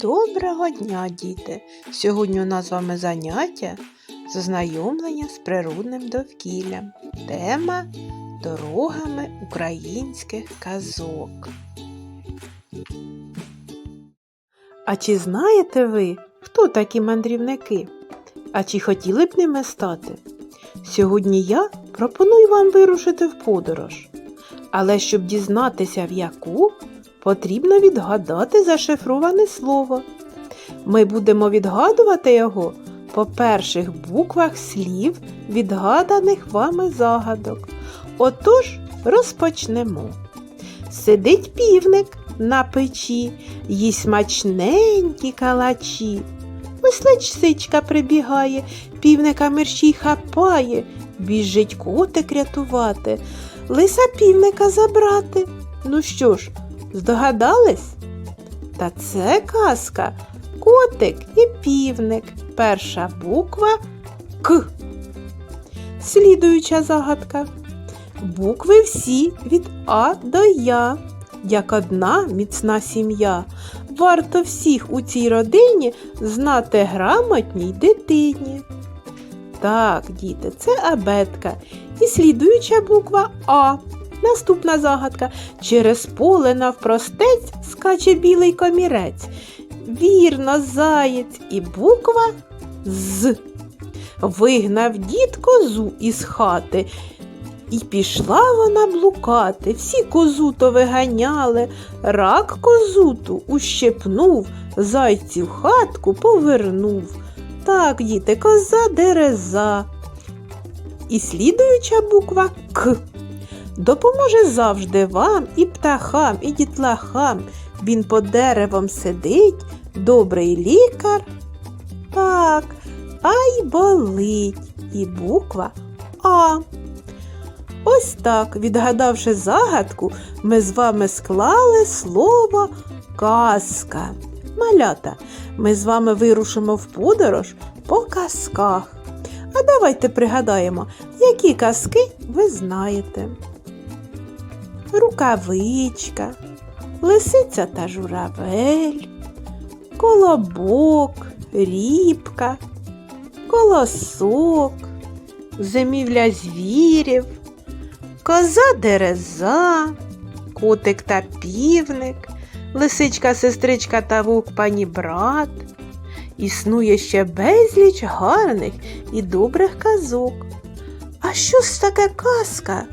Доброго дня, діти! Сьогодні у нас з вами заняття з з природним довкіллям. Тема дорогами українських казок. А чи знаєте ви, хто такі мандрівники? А чи хотіли б ними стати? Сьогодні я пропоную вам вирушити в подорож. Але щоб дізнатися в яку, потрібно відгадати зашифроване слово. Ми будемо відгадувати його по перших буквах слів, відгаданих вами загадок. Отож, розпочнемо. Сидить півник на печі, їсть смачненькі калачі. Ось лисичка прибігає, півника мерщій хапає, біжить котик рятувати, лиса півника забрати. Ну що ж, Здогадались? Та це казка. Котик і півник. Перша буква К. Слідуюча загадка. Букви всі від А до Я, як одна міцна сім'я. Варто всіх у цій родині знати грамотній дитині. Так, діти, це абетка. І слідуюча буква А. Наступна загадка. Через поле навпростець скаче білий комірець. Вірно, заєць і буква З. Вигнав дід козу із хати. І пішла вона блукати. Всі козу-то виганяли, рак козуту ущепнув, зайців хатку повернув. Так, діти, коза дереза. І слідуюча буква К. Допоможе завжди вам і птахам, і дітлахам. Він по деревам сидить, добрий лікар. Так, ай болить. І буква А. Ось так, відгадавши загадку, ми з вами склали слово казка. Малята, ми з вами вирушимо в подорож по казках. А давайте пригадаємо, які казки ви знаєте рукавичка, лисиця та журавель, колобок, рібка, колосок, зимівля звірів, коза дереза, котик та півник, лисичка, сестричка та вовк пані брат. Існує ще безліч гарних і добрих казок. А що ж таке казка?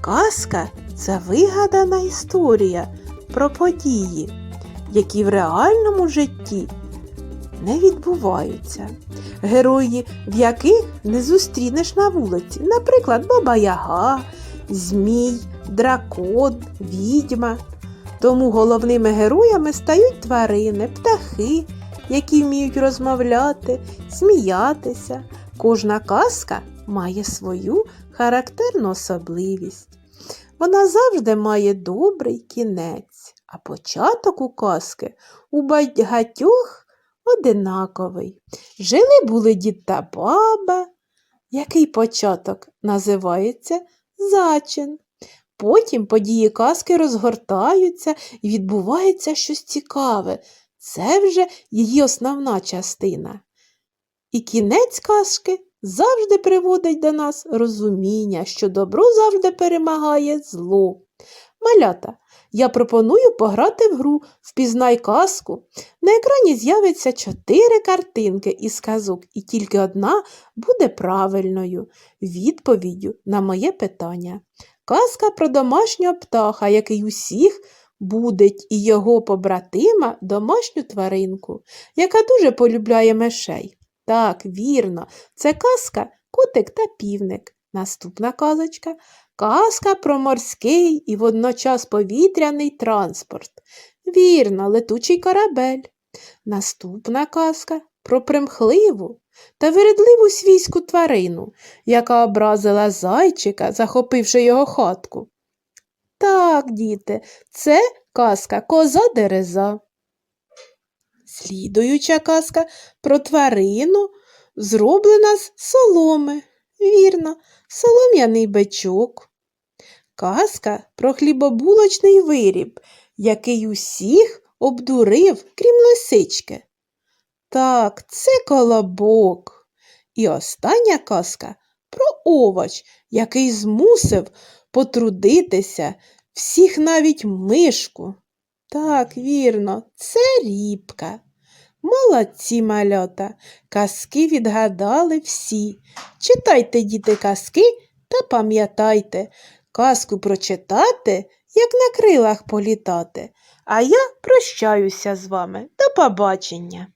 Казка це вигадана історія про події, які в реальному житті не відбуваються. Герої, в яких не зустрінеш на вулиці, наприклад, Баба Яга, Змій, дракон, відьма. Тому головними героями стають тварини, птахи, які вміють розмовляти, сміятися. Кожна казка має свою характерну особливість. Вона завжди має добрий кінець, а початок у казки у багатьох одинаковий. Жили були дід та баба, який початок називається зачин. Потім події казки розгортаються і відбувається щось цікаве. Це вже її основна частина. І кінець казки завжди приводить до нас розуміння, що добро завжди перемагає зло. Малята, я пропоную пограти в гру Впізнай казку. На екрані з'явиться чотири картинки із казок, і тільки одна буде правильною відповіддю на моє питання. Казка про домашнього птаха, який усіх будить і його побратима домашню тваринку, яка дуже полюбляє мишей. Так, вірно, це казка котик та півник. Наступна казочка казка про морський і водночас повітряний транспорт. Вірно, летучий корабель. Наступна казка про примхливу та вередливу свійську тварину, яка образила зайчика, захопивши його хатку. Так, діти, це казка коза дереза. Слідуюча казка про тварину, зроблена з соломи. Вірно, солом'яний бичок. Казка про хлібобулочний виріб, який усіх обдурив, крім лисички? Так, це колобок. І остання казка про овоч, який змусив потрудитися всіх навіть мишку. Так, вірно, це рібка. Молодці мальота, казки відгадали всі. Читайте, діти, казки та пам'ятайте, казку прочитати, як на крилах політати. А я прощаюся з вами. До побачення.